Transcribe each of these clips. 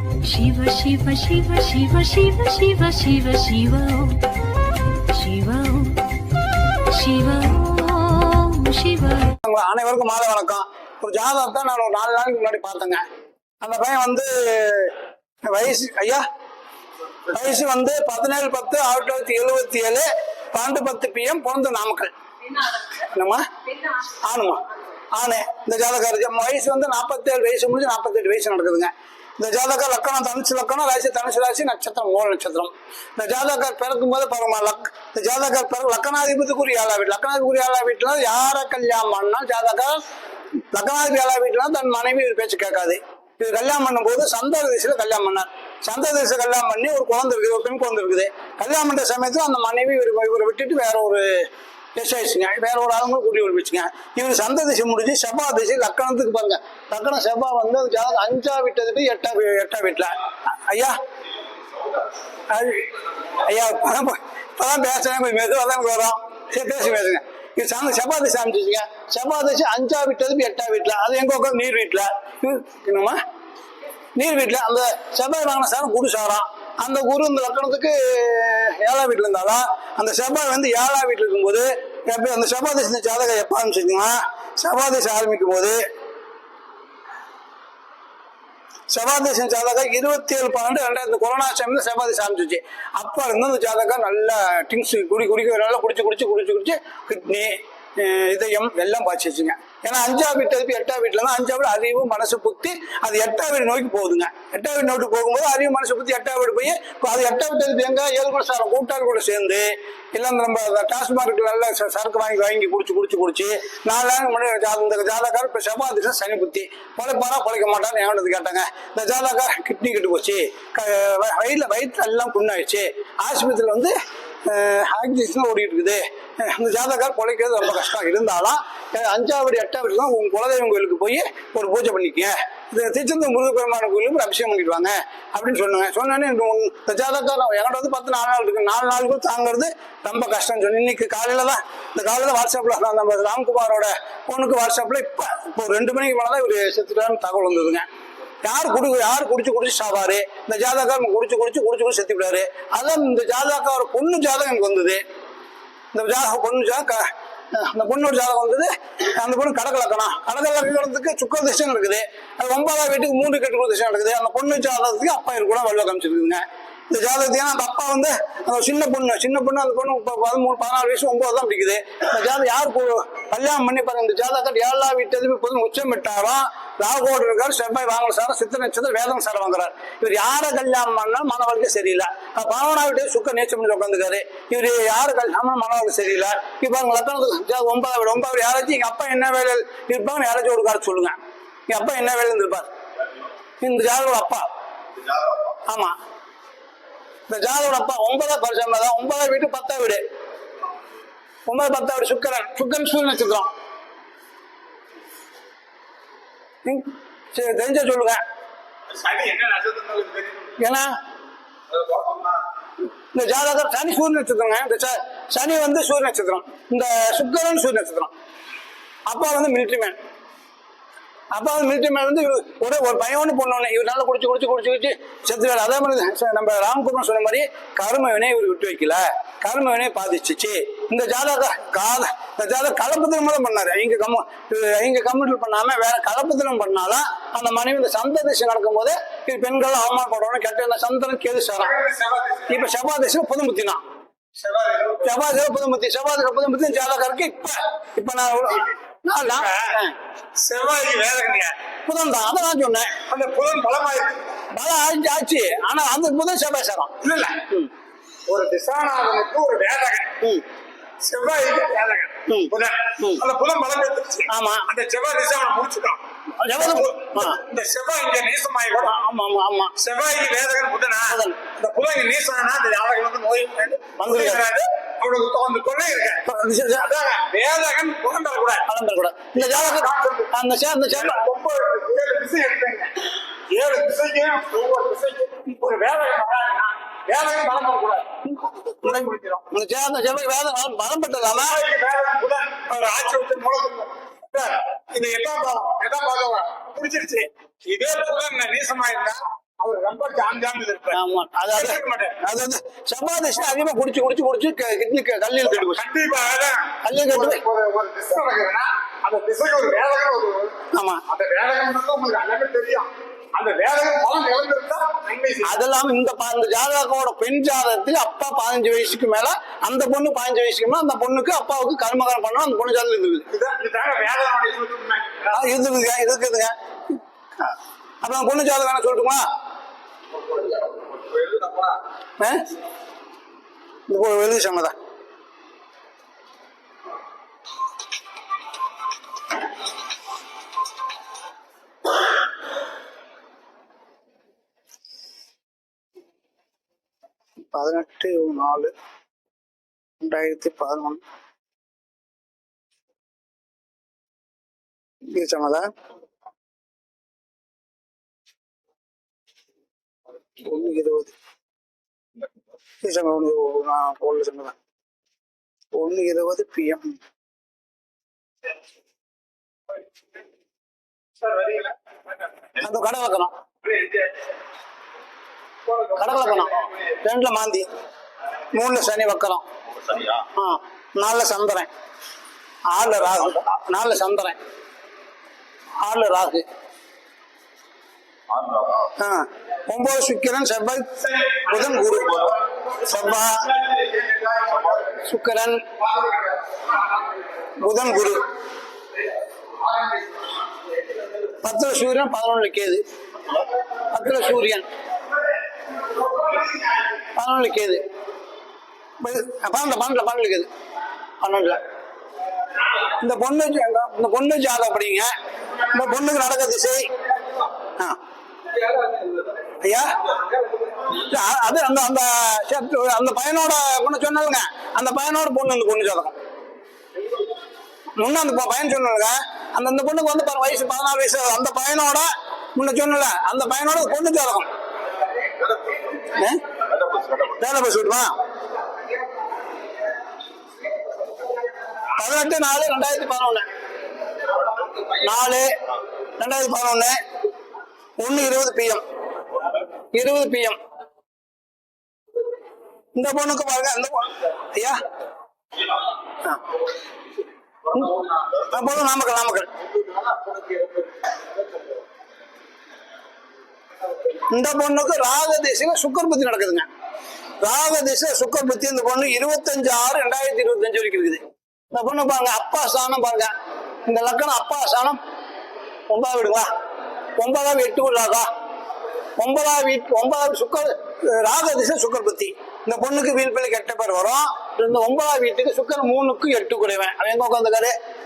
சிவ சிவ சிவ சிவ சிவ சிவ சிவ சிவோ சிவோ சிவோ சிவ உங்களை அனைவருக்கும் மாலை வணக்கம். ஒரு ஜாதகத்தை நான் ஒரு நாலு நாளைக்கு முன்னாடி பார்த்தேங்க. அந்த பையன் வந்து வயசு ஐயா வயசு வந்து பதினேழு பத்து ஆயிரத்தி தொள்ளாயிரத்தி எழுபத்தி ஏழு பன்னெண்டு பத்து பிஎம் பிறந்த நாமக்கல். என்னம்மா? ஆணுமா ஆனே. இந்த ஜாதகம் வயசு வந்து நாற்பத்தேழு வயசு முடிஞ்சு நாற்பத்தெட்டு வயசு நடக்குதுங்க. இந்த ஜாதக லக்கணம் தனுசு லக்கணம் ராசி தனுசு ராசி நட்சத்திரம் மூல நட்சத்திரம். இந்த ஜாதகர் பிறக்கும் போது பரமா லக் இந்த ஜாதகர் பிற லக்கணாதிபதிக்குரிய ஆளா வீட்டு லக்கணாதிபதி ஆளா வீட்டுல யாரை கல்யாணம் பண்ணால் ஜாதகர் லக்கணாதிபதி ஆளா வீட்டுல தன் மனைவி ஒரு பேச்சு கேட்காது. இது கல்யாணம் பண்ணும்போது சந்தர திசையில கல்யாணம் பண்ணார். சந்த திசை கல்யாணம் பண்ணி ஒரு குழந்தை இருக்குது ஒரு பெண் குழந்தை இருக்குது. கல்யாணம் பண்ற சமயத்துல அந்த மனைவி இவர் இவரை விட்டுட்டு வேற ஒரு எஸ் ஆயிடுச்சுங்க வேற ஒரு ஆளுங்களும் கூட்டி ஒழிப்பிச்சுங்க இவர் சந்த திசை முடிஞ்சு செவ்வா திசை லக்கணத்துக்கு பாருங்க. லக்கணம் செவ்வா வந்து அது ஜாதகம் அஞ்சா விட்டதுக்கு எட்டா எட்டா வீட்டில். ஐயா. ஐயா இப்பதான் இப்பதான் பேசுறேன். கொஞ்சம் மெதுவாக தான் வரும். சரி பேசி பேசுங்க. இது சாந்த செவ்வா திசை அமைச்சிச்சுங்க செவ்வா திசை அஞ்சா விட்டதுக்கு எட்டா வீட்டில். அது எங்க உட்காந்து நீர் வீட்டில். என்னம்மா? நீர் வீட்டில். அந்த செவ்வாய் வாங்கின சாரம் குரு அந்த குரு இந்த லக்கணத்துக்கு ஏழா வீட்டில் இருந்தாலும் அந்த செவ்வாய் வந்து ஏழா வீட்டில் இருக்கும்போது எப்போ அந்த செவ்வாய் தேசம் ஜாதகம் எப்ப ஆரம்பிச்சிங்கன்னா செவ்வாய் தேசம் ஆரம்பிக்கும் போது செவ்வாய் தேசம் ஜாதகம் இருபத்தி ஏழு பன்னெண்டு ரெண்டாயிரத்து கொரோனா சமயம் செவ்வாய் தேசம் ஆரம்பிச்சிச்சு. அப்போ இருந்து அந்த ஜாதகம் நல்லா டிங்ஸ் குடி குடிக்க நல்லா குடிச்சு குடிச்சு குடிச்சு குடிச்சு கிட்னி இதயம் எல்லாம் பாய்ச்சிச்சுங்க. ஏன்னா அஞ்சாம் வீட்டு திருப்பி எட்டாம் வீட்டில் தான் அஞ்சாம் வீடு அறிவு மனசு புத்தி அது எட்டாம் வீடு நோக்கி போகுதுங்க. எட்டாம் வீடு நோட்டு போகும்போது அறிவு மனசு புத்தி எட்டாம் வீடு போய் இப்போ அது எட்டாம் வீட்டு திருப்பி எங்கே? ஏழு கூட சார் கூட்டாளர் கூட சேர்ந்து இல்லை நம்ம டாஸ்மார்க்கில் நல்ல சரக்கு வாங்கி வாங்கி குடிச்சு குடிச்சு குடிச்சு நாலு மணி முன்னாடி ஜாத- இந்த ஜாதகார் இப்போ செவ்வாய் சனி புத்தி. பொழைப்பாரா பழைக்க மாட்டான்னு எவனது கேட்டாங்க. இந்த ஜாதகார் கிட்னி கெட்டு போச்சு. க- வ- வயிற்று எல்லாம் புண்ணாயிடுச்சு. ஆஸ்பத்திரியில் வந்து ஆக்சிஜன் ஓடிட்டு இருக்குது அந்த ஜாதகார் பிழைக்கிறது ரொம்ப கஷ்டம். இருந்தாலும் அஞ்சாவது எட்டாவது தான் உங்க குலதெய்வம் கோயிலுக்கு போய் ஒரு பூஜை பண்ணிக்க இந்த திருச்செந்தூர் முருகப்பெருமான கோயிலுக்கு ஒரு அபிஷேகம் பண்ணிட்டு வாங்க அப்படின்னு சொன்னாங்க. சொன்னோன்னே இந்த உன் ஜாதகார் என்கிட்ட வந்து பத்து நாலு நாள் இருக்கு. நாலு நாள் தாங்கிறது ரொம்ப கஷ்டம்னு சொன்னேன். இன்னைக்கு காலையில தான் இந்த காலையில வாட்ஸ்அப்ல நான் நம்ம ராம்குமாரோட பொண்ணுக்கு வாட்ஸ்அப்ல இப்ப இப்போ ஒரு ரெண்டு மணிக்கு மேலே தான் இவர் செத்துட்டான்னு தகவல் வந்ததுங்க. யார் குடி யார் குடிச்சு குடிச்சு சாவாரு இந்த ஜாதகம் குடிச்சு குடிச்சு குடிச்சு குடிச்சு செத்துவிடாரு அதான் இந்த ஜாதகார் பொண்ணு ஜாதகம் எனக்கு வந்தது. இந்த ஜாதகம் பொண்ணு ஜாதக அந்த பொண்ணோட ஜாதகம் வந்தது. அந்த பொண்ணு கடகலக்கணம். கடகலக்கணத்துக்கு சுக்கர திசை இருக்குது அது ஒன்பதாம் வீட்டுக்கு மூன்று கெட்டு திசை நடக்குது. அந்த பொண்ணு ஜாதகத்துக்கு அப்பா கூட வல்ல காமிச்சிருக்குதுங்க. இந்த ஜாதகத்தையும் அந்த அப்பா வந்து அந்த சின்ன பொண்ணு சின்ன பொண்ணு அந்த பொண்ணு இப்போ பதிமூணு பதினாலு வயசு ஒன்பது தான் பிடிக்குது. இந்த ஜாதகம் யார் கல்யாணம் பண்ணி பாருங்க இந்த ஜாதகத்தை எல்லா வீட்டு இப்போது உச்சம் விட்டாரோ ராகோடு இருக்கார் செவ்வாய் வாங்கல சார் சித்த நட்சத்திரம் வேதம் சார் வாங்குறாரு. இவர் யாரை கல்யாணம் பண்ணாலும் மன சரியில்லை. பாவனா விட்டு சுக்க நேச்சம் பண்ணி உட்காந்துக்காரு இவர் யாரு கல்யாணம் மன சரியில்லை. இப்போ அவங்க லக்கணத்துக்கு ஒன்பதாவது வீடு ஒன்பதாவது யாராச்சும் எங்கள் அப்பா என்ன வேலையில் இருப்பாங்க யாராச்சும் ஒரு காரை சொல்லுங்க. எங்கள் அப்பா என்ன வேலையில் இருப்பார்? இந்த ஜாதகோட அப்பா. ஆமா. இந்த ஜாதகோட அப்பா ஒன்பதாம் பரிசம் தான் ஒன்பதாம் வீட்டு பத்தாம் வீடு. ஒன்பது பத்தாம் வீடு சுக்கரன். சுக்கரன் சூரிய நட்சத்திரம். சரி தெரிஞ்சா சொல்லுங்க. ஏன்னா இந்த ஜாதகர் சனி சூரிய நட்சத்திரங்க. இந்த சனி வந்து சூரிய நட்சத்திரம். இந்த சுக்கரன் சூரிய நட்சத்திரம். அப்பா வந்து மிலிட்ரி மேன். அப்பா வந்து மிலிட்ரி மேன் வந்து ஒரே ஒரு பையன் பொண்ணு இவர் நல்லா குடிச்சு குடிச்சு குடிச்சு குடிச்சு செத்துவார் அதே மாதிரி நம்ம ராம்குமார் சொன்ன மாதிரி கரும வினை இவர் விட்டு வைக்கல. கரும வினை பாதிச்சுச்சு. இந்த ஜாதக காத இந்த ஜாதக கலப்பத்திரம் தான் பண்ணாரு. இங்க கம்ம இங்க கம்ப்யூட்டர் பண்ணாம வேற கலப்பத்திரம் பண்ணாலும் அந்த மனைவி இந்த சந்த திசை நடக்கும் போது இது பெண்கள் அவமானப்படுறோம் கெட்ட இந்த சந்திரன் கேது சாரம் இப்ப செவ்வாய் திசை புதுமுத்தி தான் புதுமுத்தி செவ்வாய் திசை புதுமுத்தி ஜாதகருக்கு இப்ப இப்ப நான் செவ்வாய்க்கு வேதகனியா. புதன் தான். அதை நான் சொன்னேன். அந்த புலன் பலமாயிருக்கு பலம் ஆச்சு. ஆனா அந்த புதன் செவ்வாய் சாரம் இல்ல இல்ல. ஒரு திசாநாதனுக்கு ஒரு வேதகன். செவ்வாய்க்கு வேதகன். புதன். அந்த புலன் பலம் எடுத்துருச்சு ஆமா. அந்த செவ்வாய் திசை அவனை முடிச்சுட்டான். இந்த செவ்வாய் இங்க நீசமாயி ஆமா ஆமா ஆமா செவ்வாய்க்கு வேதகன் புதனா? புதன். இந்த புதன் நீசனா இந்த ஜாதகன் வந்து நோய் வந்துருக்காரு. அவனுக்கு அந்த கொள்ளை இருக்க. வேதகன் குழந்தை கூட. குழந்தை கூட. இந்த ஜாதகம் அந்த சேர்ந்த சேர்ந்த ஒவ்வொரு ஏழு திசை எடுத்தாங்க ஏழு திசைக்கும் ஒவ்வொரு திசைக்கும் ஒரு வேதகன் வராதுன்னா வேதகம் பலம் பண்ணக்கூடாது இந்த சேர்ந்த சேர்ந்த வேதம் பலம் பட்டதானா வேதம் புதன் அவர் ஆட்சி முழக்கம் இது எட்டாம் பாகம் எட்டாம் பாகம் பிடிச்சிருச்சு இதே புதன் நீசமாயிருந்தா ஆமா. அது அது இருக்க மாட்டார். அது வந்து செவ்வாய் திசை அதிகமா குடிச்சு குடிச்சு குடிச்சு கிட்னி கல்லில் கெட்டு போச்சு கண்டிப்பாக கல்லில் கெட்டு ஒரு போய் ஒரு- ஒரு திசை நடக்குதுன்னா அந்த திசைக்கு ஒரு வேலைகள் ஒரு ஆமா. அந்த வேலைகள் உங்களுக்கு எல்லாமே தெரியும். அதெல்லாம் இந்த ப- இந்த ஜாதகத்தோட பெண் ஜாதகத்துக்கு அப்பா பதினஞ்சு வயசுக்கு மேல அந்த பொண்ணு பதினஞ்சு வயசுக்கு மேல அந்த பொண்ணுக்கு அப்பாவுக்கு கர்மகாரம் பண்ணணும் அந்த பொண்ணு ஜாதகம் இருக்குது இருக்குதுங்க இருக்குதுங்க ஆ. அப்ப அந்த பொண்ணு ஜாதகம் வேணா சொல்லட்டுமா? ஆ? இந்த எழுதி பதினெட்டு நாலு ரெண்டாயிரத்தி பதினொன்று சொன்னதா? ஒன்று இருபது. சம்மதம் ஒன்று நான் போடல சம்மதம் ஒன்று இருபது பிஎம் அந்த கடை வைக்கணும். கடை வைக்கணும். ரெண்டுல மாந்தி. மூணுல சனி வைக்கிறோம் ஆ நாலுல சந்திரன். ஆறுல ராகு. நாலுல சந்திரன். ஆறுல ராகு. ஒன்பது சுக்கிரன் செவ்வாய் புதன் குரு. செவ்வாய் சுக்கரன் புதன் குரு. பத்துல சூரியன் பதினொன்று கேது. பத்துல சூரியன் பதினொன்று கேது. பன்னெண்டு பன்னெண்டு பன்னெண்டு கேது. பன்னெண்டுல. இந்த பொண்ணு இந்த பொண்ணு ஜாதகம் அப்படிங்க இந்த பொண்ணுக்கு நடக்க திசை. ஆ. ஐயா? அது அந்த அந்த அந்த பையனோட பொண்ணு சொன்னதுங்க. அந்த பையனோட பொண்ணு வந்து பொண்ணு ஜாதகம் முன்ன அந்த ப- பையன் சொன்னதுங்க. அந்த அந்த பொண்ணுக்கு வந்து பாரு வயசு பதினாறு வயசு அந்த பையனோட முன்ன சொன்னல. அந்த பையனோட பொண்ணு ஜாதகம் வேலை பஸ் விடுமா பதினெட்டு நாலு ரெண்டாயிரத்தி பதினொன்னு. நாலு ரெண்டாயிரத்தி பதினொன்னு. ஒன்னு இருபது பிஎம் இருபது பிஎம் இந்த பொண்ணுக்கு பாருங்க இந்த பொண்ணு ஐயா. போதும் நாமக்கல் நாமக்கல். இந்த பொண்ணுக்கு ராக திசையில சுக்கர் புத்தி நடக்குதுங்க. ராக திசை சுக்கர் புத்தி இந்த பொண்ணு இருபத்தஞ்சு ஆறு ரெண்டாயிரத்தி இருபத்தஞ்சு வரைக்கும் இருக்குது. இந்த பொண்ணு பாருங்க அப்பா ஸ்தானம் பாருங்க. இந்த லக்கணம் அப்பா ஸ்தானம் ஒன்பதாவது வீடுங்களா? ஒன்பதாவது எட்டு உள்ளாதா ஒன்பதாவது வீட்டு ஒன்பதாவது சுக்கர் ராக திசை சுக்கர் புத்தி. இந்த பொண்ணுக்கு வீழ்பிள்ளை கெட்ட பேர் வரும். இந்த ஒன்பதாவது வீட்டுக்கு சுக்கர் மூணுக்கு எட்டு குறைவேன். அவன் எங்க உட்காந்துக்காரு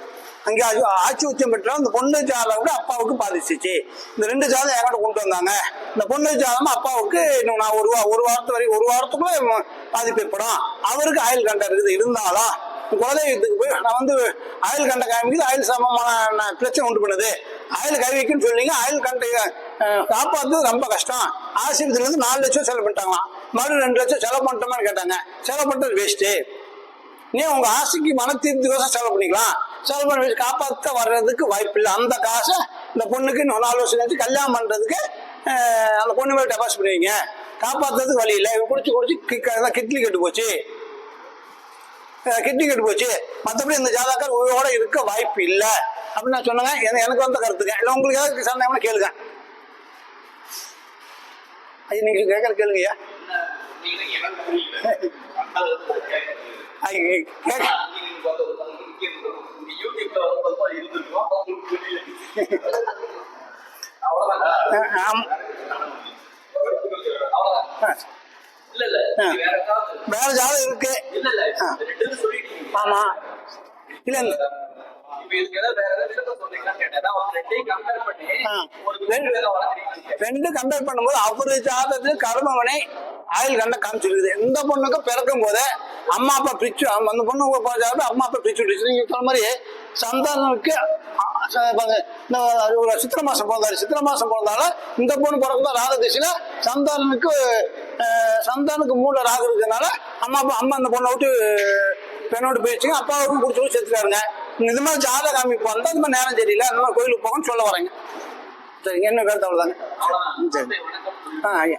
அங்கே ஆட்சி- ஆட்சி உச்சம் பெற்றா இந்த பொண்ணு ஜாதகம் கூட அப்பாவுக்கு பாதிச்சிச்சு. இந்த ரெண்டு ஜாதகம் யாரோட கொண்டு வந்தாங்க? இந்த பொண்ணு ஜாதகம் அப்பாவுக்கு இன்னும் நான் ஒரு வா- ஒரு வாரத்து வரைக்கும் ஒரு வாரத்துக்குள்ள பாதிப்பு ஏற்படும். அவருக்கு ஆயுள் கண்டம் இருக்குது இருந்தாலும் குலதெய்வத்துக்கு போய் நான் வந்து ஆயுள் கண்ட காமிக்குது ஆயுள் சமமான பிரச்சனை உண்டு பண்ணுது. ஆயுள் கை வைக்குன்னு சொன்னீங்க ஆயுள் கண்ட காப்பாற்றுறது ரொம்ப கஷ்டம். ஆஸ்பத்திரியில இருந்து நாலு லட்சம் செலவு பண்ணிட்டாங்களாம். மறுபடியும் ரெண்டு லட்சம் செலவு பண்ணிட்டோமான்னு கேட்டாங்க. செலவு பண்ணிட்டது வேஸ்ட்டு நீ உங்க ஆசைக்கு மன தீர்த்துக்கோசம் செலவு பண்ணிக்கலாம். செலவு பண்ணி வச்சு காப்பாற்ற வர்றதுக்கு வாய்ப்பு இல்லை அந்த காசை இந்த பொண்ணுக்கு இன்னும் நாலு வருஷம் கல்யாணம் பண்றதுக்கு அந்த பொண்ணு மேல டெபாசிட் பண்ணுவீங்க காப்பாற்றுறதுக்கு வழி இல்லை. இவன் குடிச்சு குடிச்சு கிட்னி கெட்டு போச்சு. கிட்னி கெட்டு போச்சு. மற்றபடி இந்த ஜாதகர் உயிரோட இருக்க வாய்ப்பு இல்லை. அப்படின்னு நான் சொன்னேங்க எனக்கு- வந்த கருத்துங்க. இல்லை உங்களுக்கு ஏதாவது சந்தேகம்னா கேளுங்க. ஐயா நீங்கள் கேட்கற கேளுங்கய்யா வேற ஜாதகம் இருக்கு ஆமா இல்ல ரெண்டு கம்பேர் பண்ணும்போது அவரு ஜாதகத்தில் கர்மவனை ஆயுள் கண்ட காமிச்சிருக்குது. எந்த பொண்ணுக்கு பிறக்கும் போதே அம்மா அப்பா பிரிச்சு அந்த பொண்ணு ஜாதகம் அம்மா அப்பா பிரிச்சு விட்டுச்சு. நீங்க சொன்ன மாதிரி சந்தானனுக்கு ஒரு சித்திர மாசம் பிறந்தாரு சித்திர மாசம் பிறந்தாலும் இந்த பொண்ணு பிறக்கும் திசையில சந்தானனுக்கு சந்தானுக்கு மூல ராகு இருக்கிறதுனால அம்மா அப்பா அம்மா அந்த பொண்ணை விட்டு பெண்ணோடு போயிடுச்சுங்க. அப்பாவுக்கும் பிடிச்சி செத்துட்டாருங்க இது மாதிரி ஜாதக அமைப்பு வந்தா இந்த மாதிரி நேரம் தெரியல அந்த மாதிரி கோயிலுக்கு போகணும்னு சொல்ல வரேங்க. சரிங்க என்ன அவ்வளோதாங்க அவ்வளவுதான். சரி. ஆ ஐயா.